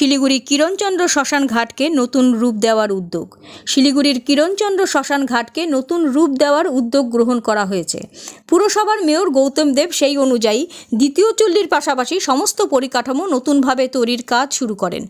শিলিগুড়ি কিরণচন্দ্র শ্মশান ঘাটকে নতুন রূপ দেওয়ার উদ্যোগ। শিলিগুড়ির কিরণচন্দ্র শ্মশান ঘাটকে নতুন রূপ দেওয়ার উদ্যোগ গ্রহণ করা হয়েছে। পুরসভার মেয়র গৌতম দেব সেই অনুযায়ী দ্বিতীয় চুল্লির পাশাপাশি সমস্ত পরিকাঠামো নতুনভাবে তৈরির কাজ শুরু করেন।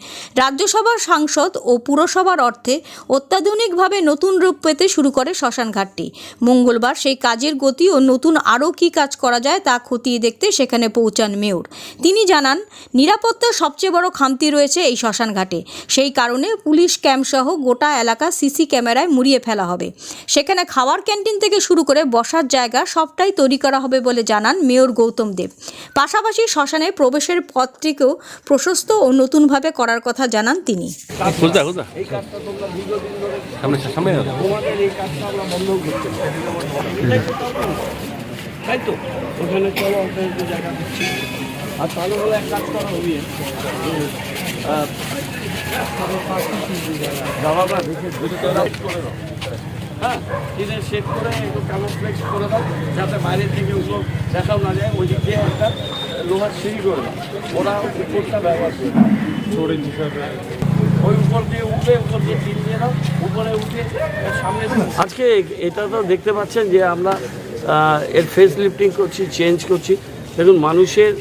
রাজ্যসভার সাংসদ ও পুরসভার অর্থে অত্যাধুনিকভাবে নতুন রূপ পেতে শুরু করে শ্মশান ঘাটটি। মঙ্গলবার সেই কাজের গতি ও নতুন আরও কী কাজ করা যায় তা খতিয়ে দেখতে সেখানে পৌঁছান মেয়র। তিনি জানান, নিরাপত্তার সবচেয়ে বড় খামতি রয়েছে এই শ্মশান ঘাটে। সেই কারণে পুলিশ ক্যাম্পসহ গোটা এলাকা সিসি ক্যামেরায় মুড়িয়ে ফেলা হবে। সেখানে খাওয়ার ক্যান্টিন থেকে শুরু করে বসার জায়গা সবটাই তৈরি করা হবে বলে জানান মেয়র গৌতম দেব। পাশাপাশি শ্মশানে প্রবেশের পথটিকেও প্রশস্ত ও নতুনভাবে করার কথা জানান তিনি। তাই তো ওখানে চলো জায়গা দিচ্ছি আর তাহলে হলো এক কাজ করা হবে হ্যাঁ শেড করে একটু কালার ফ্লেক্স করে দাও যাতে বাইরে থেকে ওগুলো দেখাও না যায় ওই দিক দিয়ে একটা লোহার সিঁড়ি করে দাও। ওরা উপরটা ব্যবহার করে ছোড়েন হিসাবে ওই উপর দিয়ে উঠে উপর দিয়ে টিন দিয়ে দাও উপরে উঠে সামনে আজকে এটা তো দেখতে পাচ্ছেন যে আমরা এর ফেস লিফটিং করছি চেঞ্জ করছি। দেখুন মানুষের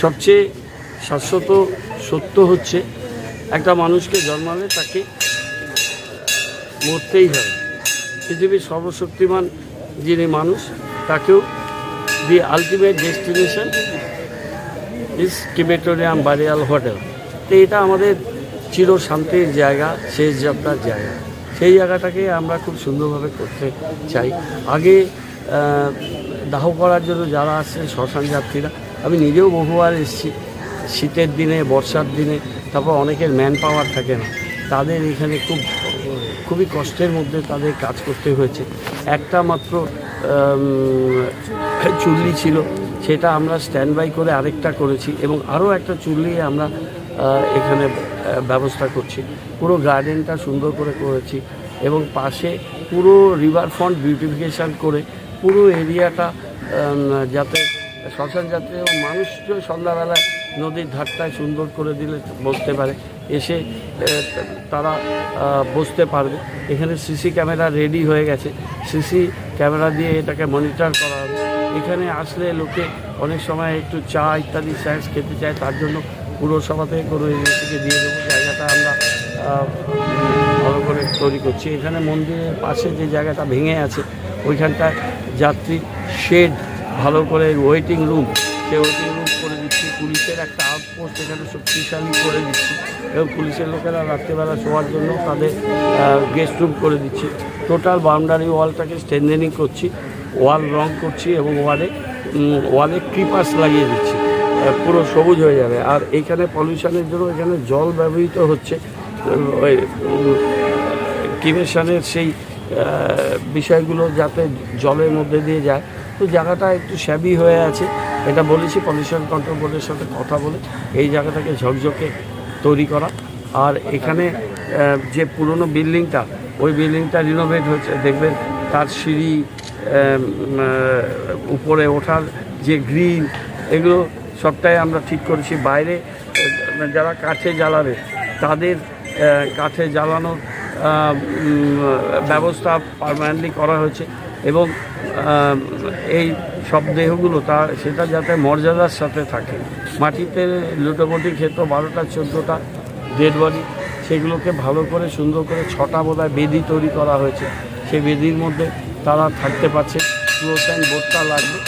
সবচেয়ে শাশ্বত সত্য হচ্ছে, একটা মানুষকে জন্মালে তাকে মরতেই হবে। পৃথিবীর সর্বশক্তিমান যিনি মানুষ, তাকেও দি আলটিমেট ডেস্টিনেশন ইস টিবেটোরিয়াম বারিয়াল হোটেল তো এটা আমাদের চির শান্তির জায়গা, শেষ যাত্রার জায়গা। সেই জায়গাটাকে আমরা খুব সুন্দরভাবে করতে চাই। আগে দাহ করার জন্য যারা আসছে, শ্মশান যাত্রীরা, আমি নিজেও বহুবার এসেছি। শীতের দিনে, বর্ষার দিনে, তারপর অনেকের ম্যান পাওয়ার থাকে না। তাদের এখানে খুব, খুবই কষ্টের মধ্যে তাদের কাজ করতে হয়েছে। একটা মাত্র চুল্লি ছিল, সেটা আমরা স্ট্যান্ড বাই করে আরেকটা করেছি এবং আরও একটা চুল্লি আমরা এখানে ব্যবস্থা করছি। পুরো গার্ডেনটা সুন্দর করে করেছি এবং পাশে পুরো রিভার ফ্রন্ট বিউটিফিকেশান করে পুরো এরিয়াটা যাতে শ্মশান যাত্রী এবং মানুষ সন্ধ্যাবেলায় নদীর ধারটায় সুন্দর করে দিলে বসতে পারে। এসে তারা বসতে পারবে। এখানে সিসি ক্যামেরা রেডি হয়ে গেছে। সিসি ক্যামেরা দিয়ে এটাকে মনিটর করা হবে। এখানে আসলে লোকে অনেক সময় একটু চা ইত্যাদি স্ন্যাক্স খেতে চায়, তার জন্য পুরসভা থেকে কোনো থেকে দিয়ে দেবো। জায়গাটা আমরা ভালো করে তৈরি করছি। এখানে মন্দিরের পাশে যে জায়গাটা ভেঙে আছে, ওইখানটায় যাত্রী শেড ভালো করে ওয়েটিং রুম সে ওয়েটিং রুম করে দিচ্ছি। পুলিশের একটা আউটপোস্ট এখানে শক্তিশালী করে দিচ্ছি। এবং পুলিশের লোকেরা রাত্রিবেলা শোয়ার জন্য তাদের গেস্ট রুম করে দিচ্ছি। টোটাল বাউন্ডারি ওয়ালটাকে স্ট্রেন্থেনিং করছি ওয়াল রং করছি এবং ওয়ালে ওয়ালে ক্রিপার্স লাগিয়ে দিচ্ছি। পুরো সবুজ হয়ে যাবে। আর এখানে পলিউশনের জন্য এখানে জল ব্যবহৃত হচ্ছে। ওই কিমেশনের সেই বিষয়গুলো যাতে জলের মধ্যে দিয়ে যায় তো জায়গাটা একটু শ্যাবি হয়ে আছে। এটা বলেছি পলিউশন কন্ট্রোল বোর্ডের সাথে কথা বলে এই জায়গাটাকে ঝকঝকে তৈরি করা। আর এখানে যে পুরনো বিল্ডিংটা, ওই বিল্ডিংটা রিনোভেট হয়েছে। দেখবেন তার সিঁড়ি উপরে ওঠার যে গ্রিল এগুলো সবটাই আমরা ঠিক করেছি। বাইরে যারা কাঠে জ্বালাবে, তাদের কাঠে জ্বালানোর ব্যবস্থা পারমানেন্টলি করা হয়েছে। এবং এই সব দেহগুলো তা সেটা যাতে মর্যাদার সাথে থাকে। মাটিতে লুটোপুটি ক্ষেত্র বারোটা, চোদ্দোটা ডেড বডি সেগুলোকে ভালো করে সুন্দর করে ছটা বোধহয় বেদি তৈরি করা হয়েছে। সেই বেদির মধ্যে তারা থাকতে পারছে। পুরো টাইম বোর্ডটা লাগবে।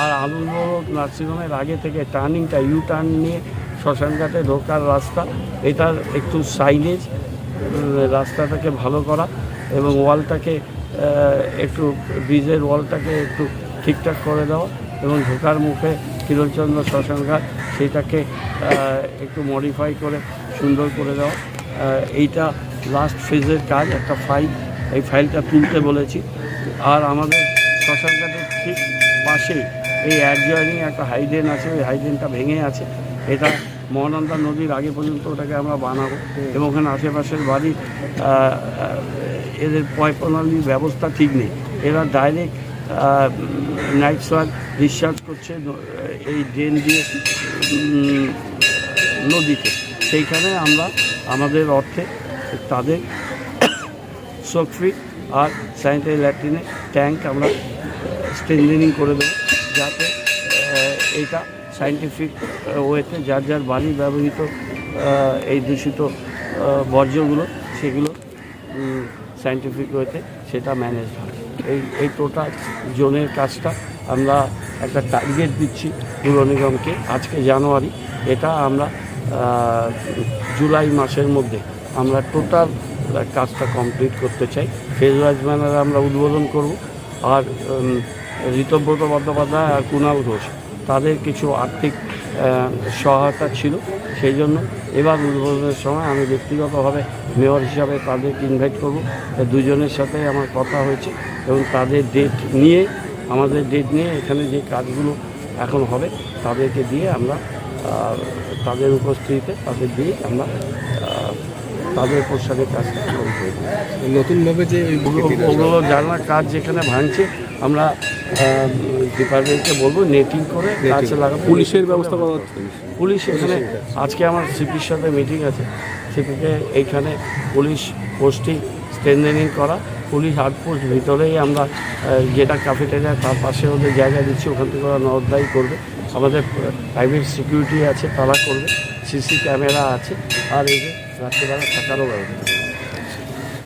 আর আনন্দ নার্সিংহোমের আগে থেকে টার্নিংটা ইউ টার্ন নিয়ে শ্মশানঘাটে ঢোকার রাস্তা, এটার একটু সাইনেজ রাস্তাটাকে ভালো করা এবং ওয়ালটাকে একটু ব্রিজের ওয়ালটাকে একটু ঠিকঠাক করে দেওয়া এবং ঢোকার মুখে কিরণচন্দ্র শ্মশানঘাট সেটাকে একটু মডিফাই করে সুন্দর করে দেওয়া এইটা লাস্ট ফেজের কাজ, একটা ফাইল এই ফাইলটা তুলতে বলেছি। আর আমাদের শ্মশানঘাটের ঠিক পাশেই এই অ্যাডজয়নিং একটা হাইডেন আছে, ওই হাইডেনটা ভেঙে আছে। এটা মহানন্দা নদীর আগে পর্যন্ত ওটাকে আমরা বানাবো এবং ওখানে আশেপাশের আহ, এদের পয়প্রণালীর ব্যবস্থা ঠিক নেই। এরা ডাইরেক্ট নাইট সোয়ার ডিসচার্জ করছে এই ড্রেন দিয়ে নদীতে। সেইখানে আমরা আমাদের অর্থে তাদের শোক আর স্যানিটারি ল্যাট্রিনে ট্যাঙ্ক আমরা স্ট্রেন্থেনিং করে দেবো যাতে এইটা সাইন্টিফিক ওয়েতে যার যার বাড়ি ব্যবহৃত এই দূষিত বর্জ্যগুলো, সেগুলো সাইন্টিফিক ওয়েতে সেটা ম্যানেজ হয়। এই এই টোটাল জোনের কাজটা আমরা একটা টার্গেট দিচ্ছি পুর নিগমকে আজকে জানুয়ারি। এটা আমরা জুলাই মাসের মধ্যে আমরা টোটাল কাজটা কমপ্লিট করতে চাই। ফেজ ওয়াইজ ম্যানারে আমরা উদ্বোধন করব। আর ঋতব্রত বন্দ্যোপাধ্যায় আর কুণাল ঘোষ। তাদের কিছু আর্থিক সহায়তা ছিল সেই জন্য এবার উদ্বোধনের সময় আমি ব্যক্তিগতভাবে মেয়র হিসাবে তাদেরকে ইনভাইট করব। দুজনের সাথে আমার কথা হয়েছে এবং তাদের ডেট নিয়ে আমাদের ডেট নিয়ে এখানে যে কাজগুলো এখন হবে তাদেরকে দিয়ে আমরা তাদের উপস্থিতিতে তাদের দিয়ে আমরা তাদের পোশাকের কাজটা নতুনভাবে যে ওগুলো কাজ যেখানে ভাঙছে আমরা ডিপার্টমেন্টকে বলব নেটিং করে গাছ লাগাবো। পুলিশের ব্যবস্থা করা হচ্ছে। পুলিশ এখানে আজকে আমার সিপির সাথে মিটিং আছে। সিপিকে এইখানে পুলিশ পোস্টিং স্ট্রেন্থেনিং করা। পুলিশ আউটপোস্ট ভিতরেই আমরা যেটা ক্যাফেটেরিয়া তার পাশে ওদের জায়গা দিচ্ছি ওখান থেকে ওরা নজরদারি করবে। আমাদের প্রাইভেট সিকিউরিটি আছে তারা করবে। সিসি ক্যামেরা আছে। আর এই যে রাত্রিবেলা থাকারও ব্যবস্থা।